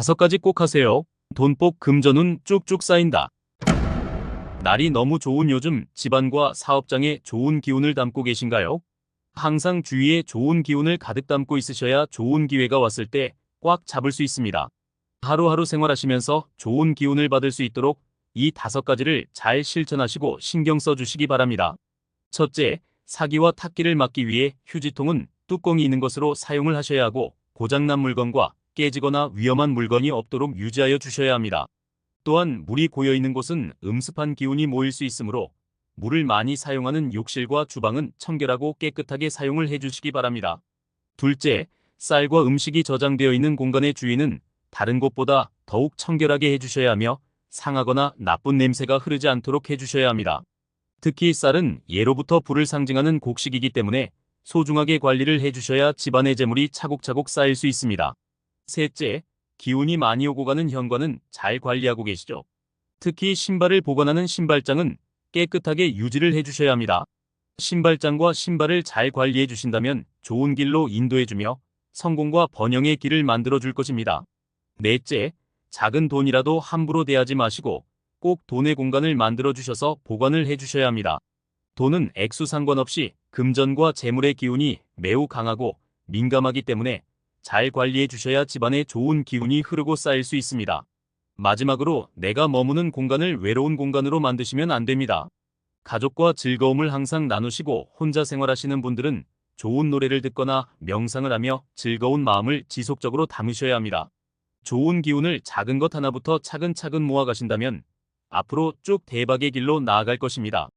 다섯 가지 꼭 하세요. 돈복 금전운 쭉쭉 쌓인다. 날이 너무 좋은 요즘 집안과 사업장에 좋은 기운을 담고 계신가요? 항상 주위에 좋은 기운을 가득 담고 있으셔야 좋은 기회가 왔을 때 꽉 잡을 수 있습니다. 하루하루 생활하시면서 좋은 기운을 받을 수 있도록 이 다섯 가지를 잘 실천하시고 신경 써 주시기 바랍니다. 첫째, 사기와 탁기를 막기 위해 휴지통은 뚜껑이 있는 것으로 사용을 하셔야 하고 고장난 물건과 깨지거나 위험한 물건이 없도록 유지하여 주셔야 합니다. 또한 물이 고여 있는 곳은 음습한 기운이 모일 수 있으므로 물을 많이 사용하는 욕실과 주방은 청결하고 깨끗하게 사용을 해주시기 바랍니다. 둘째, 쌀과 음식이 저장되어 있는 공간의 주인은 다른 곳보다 더욱 청결하게 해주셔야 하며 상하거나 나쁜 냄새가 흐르지 않도록 해주셔야 합니다. 특히 쌀은 예로부터 불을 상징하는 곡식이기 때문에 소중하게 관리를 해주셔야 집안의 재물이 차곡차곡 쌓일 수 있습니다. 셋째, 기운이 많이 오고 가는 현관은 잘 관리하고 계시죠. 특히 신발을 보관하는 신발장은 깨끗하게 유지를 해주셔야 합니다. 신발장과 신발을 잘 관리해 주신다면 좋은 길로 인도해 주며 성공과 번영의 길을 만들어 줄 것입니다. 넷째, 작은 돈이라도 함부로 대하지 마시고 꼭 돈의 공간을 만들어 주셔서 보관을 해 주셔야 합니다. 돈은 액수 상관없이 금전과 재물의 기운이 매우 강하고 민감하기 때문에 잘 관리해 주셔야 집안에 좋은 기운이 흐르고 쌓일 수 있습니다. 마지막으로 내가 머무는 공간을 외로운 공간으로 만드시면 안 됩니다. 가족과 즐거움을 항상 나누시고 혼자 생활하시는 분들은 좋은 노래를 듣거나 명상을 하며 즐거운 마음을 지속적으로 담으셔야 합니다. 좋은 기운을 작은 것 하나부터 차근차근 모아가신다면 앞으로 쭉 대박의 길로 나아갈 것입니다.